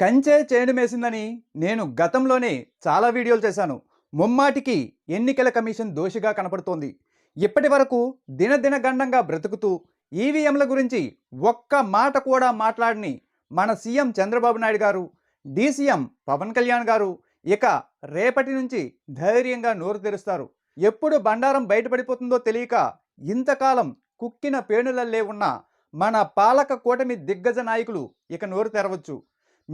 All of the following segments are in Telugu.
కంచే చేను మేసిందని నేను గతంలోనే చాలా వీడియోలు చేశాను. ముమ్మాటికి ఎన్నికల కమిషన్ దోషిగా కనపడుతోంది. ఇప్పటి వరకు దినదిన గండంగా బ్రతుకుతూ ఈవీఎంల గురించి ఒక్క మాట కూడా మాట్లాడని మన సీఎం చంద్రబాబు నాయుడు గారు డీసీఎం పవన్ కళ్యాణ్ గారు ఇక రేపటి నుంచి ధైర్యంగా నోరు తెరుస్తారు. ఎప్పుడు బండారం బయటపడిపోతుందో తెలియక ఇంతకాలం కుక్కిన పేణులల్లే ఉన్న మన పాలక కూటమి దిగ్గజ నాయకులు ఇక నోరు తెరవచ్చు.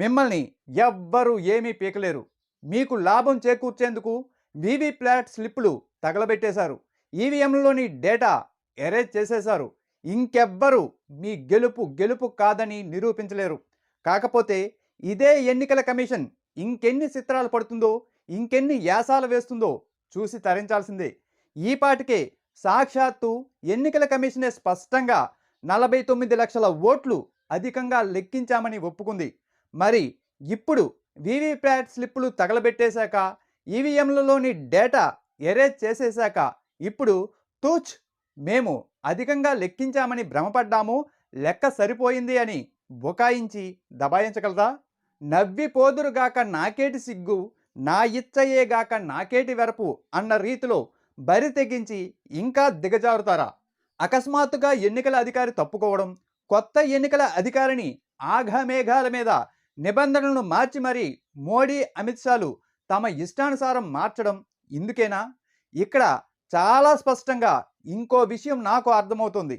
మిమ్మల్ని ఎవ్వరూ ఏమీ పీకలేరు. మీకు లాభం చేకూర్చేందుకు వీవీ ప్లాట్ స్లిప్పులు తగలబెట్టేశారు. ఈవీఎంలోని డేటా ఎరేజ్ చేసేశారు. ఇంకెవ్వరు మీ గెలుపు గెలుపు కాదని నిరూపించలేరు. కాకపోతే ఇదే ఎన్నికల కమిషన్ ఇంకెన్ని చిత్రాలు పడుతుందో ఇంకెన్ని యాసాలు వేస్తుందో చూసి తరించాల్సిందే. ఈపాటికే సాక్షాత్తు ఎన్నికల కమిషనే స్పష్టంగా నలభై తొమ్మిది లక్షల ఓట్లు అధికంగా లెక్కించామని ఒప్పుకుంది. మరి ఇప్పుడు వీవీప్యాట్ స్లిప్పులు తగలబెట్టేశాక ఈవీఎంలలోని డేటా ఎరేజ్ చేసేశాక ఇప్పుడు తూచ్ మేము అధికంగా లెక్కించామని భ్రమపడ్డాము లెక్క సరిపోయింది అని బుకాయించి దబాయించగలదా నవ్విపోదురుగాక నాకేటి సిగ్గు నా ఇచ్చయేగాక నాకేటి వెరపు అన్న రీతిలో బరి తెగించి ఇంకా దిగజారుతారా? అకస్మాత్తుగా ఎన్నికల అధికారి తప్పుకోవడం కొత్త ఎన్నికల అధికారిని ఆఘమేఘాల మీద నిబంధనలను మార్చి మరీ మోడీ అమిత్ షాలు తమ ఇష్టానుసారం మార్చడం ఇందుకేనా? ఇక్కడ చాలా స్పష్టంగా ఇంకో విషయం నాకు అర్థమవుతుంది.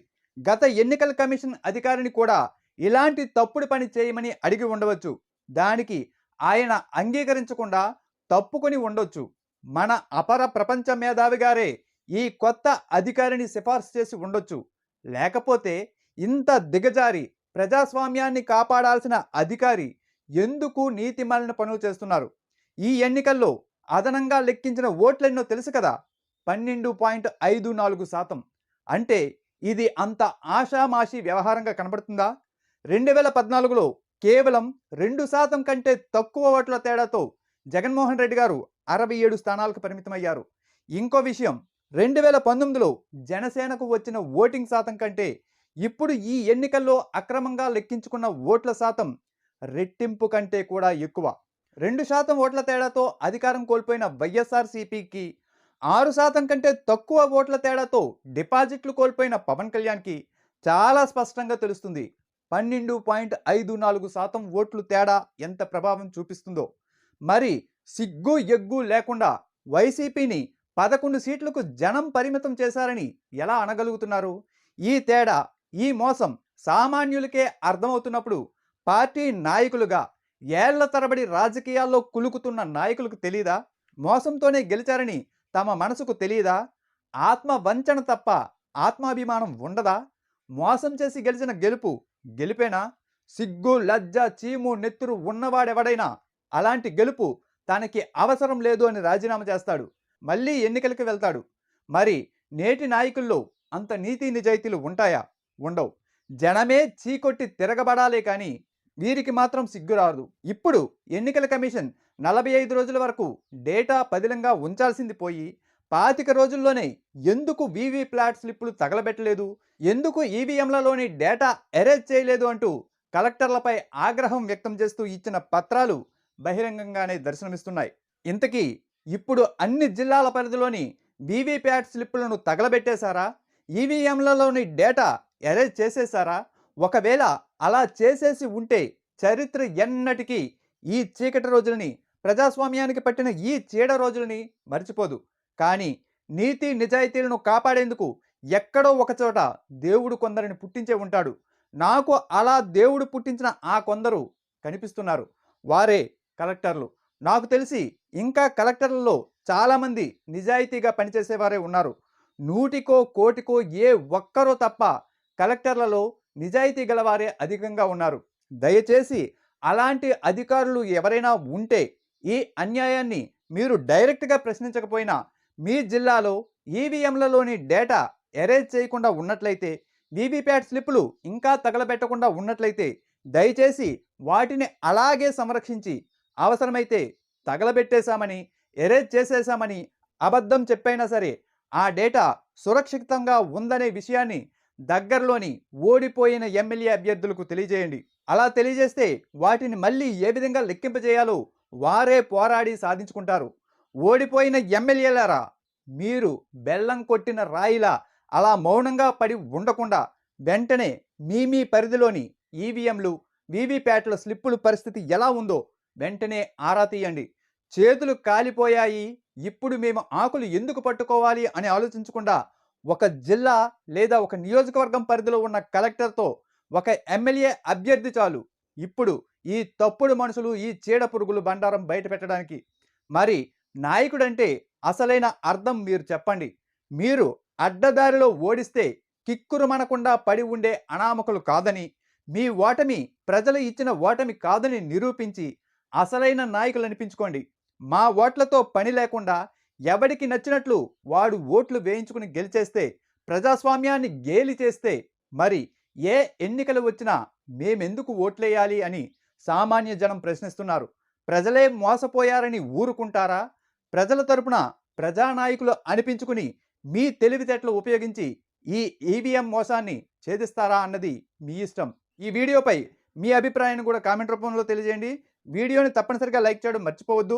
గత ఎన్నికల కమిషన్ అధికారిని కూడా ఇలాంటి తప్పుడు పని చేయమని అడిగి ఉండవచ్చు. దానికి ఆయన అంగీకరించకుండా తప్పుకొని ఉండొచ్చు. మన అపర ప్రపంచ మేధావి గారే ఈ కొత్త అధికారిని సిఫార్సు చేసి ఉండొచ్చు. లేకపోతే ఇంత దిగజారి ప్రజాస్వామ్యాన్ని కాపాడాల్సిన అధికారి ఎందుకు నీతిమాలిన పనులు చేస్తున్నారు? ఈ ఎన్నికల్లో అదనంగా లెక్కించిన ఓట్లెన్నో తెలుసు కదా? పన్నెండు పాయింట్ ఐదు నాలుగు శాతం. అంటే ఇది అంత ఆషామాషి వ్యవహారంగా కనబడుతుందా? రెండు వేల పద్నాలుగులో కేవలం రెండు శాతం కంటే తక్కువ ఓట్ల తేడాతో జగన్మోహన్ రెడ్డి గారు అరవై ఏడు స్థానాలకు పరిమితమయ్యారు. ఇంకో విషయం రెండు వేల పంతొమ్మిదిలో జనసేనకు వచ్చిన ఓటింగ్ శాతం కంటే ఇప్పుడు ఈ ఎన్నికల్లో అక్రమంగా లెక్కించుకున్న ఓట్ల శాతం రెట్టింపు కంటే కూడా ఎక్కువ. రెండు శాతం ఓట్ల తేడాతో అధికారం కోల్పోయిన వైఎస్ఆర్సీపీకి ఆరు శాతం కంటే తక్కువ ఓట్ల తేడాతో డిపాజిట్లు కోల్పోయిన పవన్ కళ్యాణ్కి చాలా స్పష్టంగా తెలుస్తుంది. పన్నెండు పాయింట్ ఐదు నాలుగు శాతం ఓట్లు తేడా ఎంత ప్రభావం చూపిస్తుందో. మరి సిగ్గు ఎగ్గు లేకుండా వైసీపీని పదకొండు సీట్లకు జనం పరిమితం చేశారని ఎలా అనగలుగుతున్నారు? ఈ తేడా ఈ మోసం సామాన్యులకే అర్థమవుతున్నప్పుడు పార్టీ నాయకులుగా ఏళ్ళ తరబడి రాజకీయాల్లో కులుకుతున్న నాయకులకు తెలియదా మోసంతోనే గెలిచారని తమ మనసుకు తెలియదా ఆత్మ వంచన తప్ప ఆత్మాభిమానం ఉండదా? మోసం చేసి గెలిచిన గెలుపు గెలిపేనా? సిగ్గు లజ్జ చీము నెత్తురు ఉన్నవాడెవడైనా అలాంటి గెలుపు తనకి అవసరం లేదు అని రాజీనామా చేస్తాడు. మళ్ళీ ఎన్నికలకు వెళ్తాడు. మరి నేటి నాయకుల్లో అంత నీతి నిజాయితీలు ఉంటాయా? ఉండవు. జనమే చీకొట్టి తిరగబడాలే కానీ వీరికి మాత్రం సిగ్గు రాదు. ఇప్పుడు ఎన్నికల కమిషన్ నలభై ఐదు రోజుల వరకు డేటా పదిలంగా ఉంచాల్సింది పోయి పాతిక రోజుల్లోనే ఎందుకు వీవీ ప్లాట్ స్లిప్పులు తగలబెట్టలేదు? ఎందుకు ఈవీఎంలలోని డేటా ఎరేజ్ చేయలేదు అంటూ కలెక్టర్లపై ఆగ్రహం వ్యక్తం చేస్తూ ఇచ్చిన పత్రాలు బహిరంగంగానే దర్శనమిస్తున్నాయి. ఇంతకీ ఇప్పుడు అన్ని జిల్లాల పరిధిలోని వీవీప్యాట్ స్లిప్పులను తగలబెట్టేశారా? ఈవీఎంలలోని డేటా ఎరేజ్ చేసేశారా? ఒకవేళ అలా చేసేసి ఉంటే చరిత్ర ఎన్నటికీ ఈ చీకటి రోజులని ప్రజాస్వామ్యానికి పట్టిన ఈ చీడ రోజులని మర్చిపోదు. కానీ నీతి నిజాయితీలను కాపాడేందుకు ఎక్కడో ఒకచోట దేవుడు కొందరిని పుట్టించే ఉంటాడు. నాకు అలా దేవుడు పుట్టించిన ఆ కొందరు కనిపిస్తున్నారు. వారే కలెక్టర్లు. నాకు తెలిసి ఇంకా కలెక్టర్లలో చాలామంది నిజాయితీగా పనిచేసేవారే ఉన్నారు. నూటికో కోటికో ఏ ఒక్కరో తప్ప కలెక్టర్లలో నిజాయితీ గలవారే అధికంగా ఉన్నారు. దయచేసి అలాంటి అధికారులు ఎవరైనా ఉంటే ఈ అన్యాయాన్ని మీరు డైరెక్ట్గా ప్రశ్నించకపోయినా మీ జిల్లాలో ఈవీఎంలలోని డేటా ఎరేజ్ చేయకుండా ఉన్నట్లయితే వీవీప్యాట్ స్లిప్పులు ఇంకా తగలబెట్టకుండా ఉన్నట్లయితే దయచేసి వాటిని అలాగే సంరక్షించి అవసరమైతే తగలబెట్టేశామని ఎరేజ్ చేసేశామని అబద్ధం చెప్పైనా సరే ఆ డేటా సురక్షితంగా ఉందనే విషయాన్ని దగ్గరలోని ఓడిపోయిన ఎమ్మెల్యే అభ్యర్థులకు తెలియజేయండి. అలా తెలియజేస్తే వాటిని మళ్ళీ ఏ విధంగా లెక్కింపజేయాలో వారే పోరాడి సాధించుకుంటారు. ఓడిపోయిన ఎమ్మెల్యేలారా మీరు బెల్లం కొట్టిన రాయిలా అలా మౌనంగా పడి ఉండకుండా వెంటనే మీ మీ పరిధిలోని ఈవీఎంలు వీవీప్యాట్ల స్లిప్పులు పరిస్థితి ఎలా ఉందో వెంటనే ఆరా తీయండి. చేతులు కాలిపోయాయి ఇప్పుడు మేము ఆకులు ఎందుకు పట్టుకోవాలి అని ఆలోచించకుండా ఒక జిల్లా లేదా ఒక నియోజకవర్గం పరిధిలో ఉన్న కలెక్టర్తో ఒక ఎమ్మెల్యే అభ్యర్థి చాలు. ఇప్పుడు ఈ తప్పుడు మనుషులు ఈ చీడ పురుగులు బండారం బయట పెట్టడానికి. మరి నాయకుడంటే అసలైన అర్థం మీరు చెప్పండి. మీరు అడ్డదారిలో ఓడిస్తే కిక్కురుమనకుండా పడి ఉండే అనామకులు కాదని మీ ఓటమి ప్రజలు ఇచ్చిన ఓటమి కాదని నిరూపించి అసలైన నాయకులు అనిపించుకోండి మా ఓట్లతో పని లేకుండా ఎవడికి నచ్చినట్లు వాడు ఓట్లు వేయించుకుని గెలిచేస్తే ప్రజాస్వామ్యాన్ని గేలి చేస్తే మరి ఏ ఎన్నికలు వచ్చినా మేమెందుకు ఓట్లేయాలి అని సామాన్య జనం ప్రశ్నిస్తున్నారు. ప్రజలే మోసపోయారని ఊరుకుంటారా? ప్రజల తరపున ప్రజానాయకులు అనిపించుకుని మీ తెలివితేటలు ఉపయోగించి ఈ ఈవీఎం మోసాన్ని ఛేదిస్తారా అన్నది మీ ఇష్టం. ఈ వీడియోపై మీ అభిప్రాయాన్ని కూడా కామెంట్ రూపంలో తెలియజేయండి. వీడియోని తప్పనిసరిగా లైక్ చేయడం మర్చిపోవద్దు.